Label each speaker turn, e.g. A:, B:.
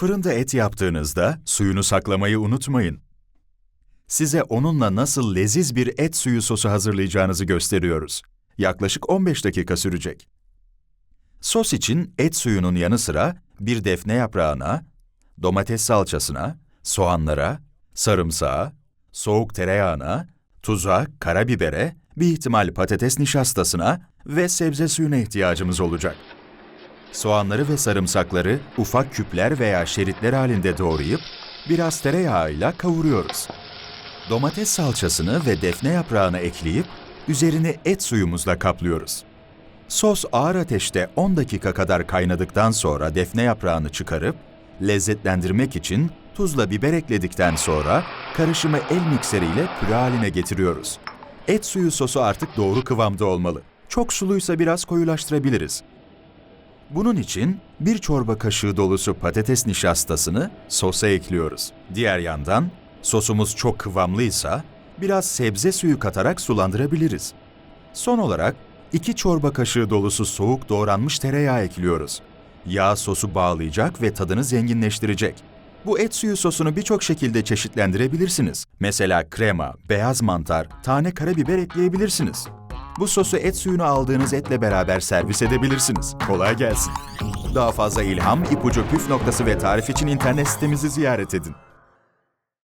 A: Fırında et yaptığınızda suyunu saklamayı unutmayın. Size onunla nasıl leziz bir et suyu sosu hazırlayacağınızı gösteriyoruz. Yaklaşık 15 dakika sürecek. Sos için et suyunun yanı sıra bir defne yaprağına, domates salçasına, soğanlara, sarımsağa, soğuk tereyağına, tuza, karabibere, bir ihtimal patates nişastasına ve sebze suyuna ihtiyacımız olacak. Soğanları ve sarımsakları ufak küpler veya şeritler halinde doğrayıp biraz tereyağıyla kavuruyoruz. Domates salçasını ve defne yaprağını ekleyip üzerini et suyumuzla kaplıyoruz. Sos ağır ateşte 10 dakika kadar kaynadıktan sonra defne yaprağını çıkarıp lezzetlendirmek için tuzla biber ekledikten sonra karışımı el mikseriyle püre haline getiriyoruz. Et suyu sosu artık doğru kıvamda olmalı. Çok suluysa biraz koyulaştırabiliriz. Bunun için bir çorba kaşığı dolusu patates nişastasını sosa ekliyoruz. Diğer yandan sosumuz çok kıvamlıysa biraz sebze suyu katarak sulandırabiliriz. Son olarak 2 çorba kaşığı dolusu soğuk doğranmış tereyağı ekliyoruz. Yağ sosu bağlayacak ve tadını zenginleştirecek. Bu et suyu sosunu birçok şekilde çeşitlendirebilirsiniz. Mesela krema, beyaz mantar, tane karabiber ekleyebilirsiniz. Bu sosu et suyunu aldığınız etle beraber servis edebilirsiniz. Kolay gelsin. Daha fazla ilham, ipucu, püf noktası ve tarif için internet sitemizi ziyaret edin.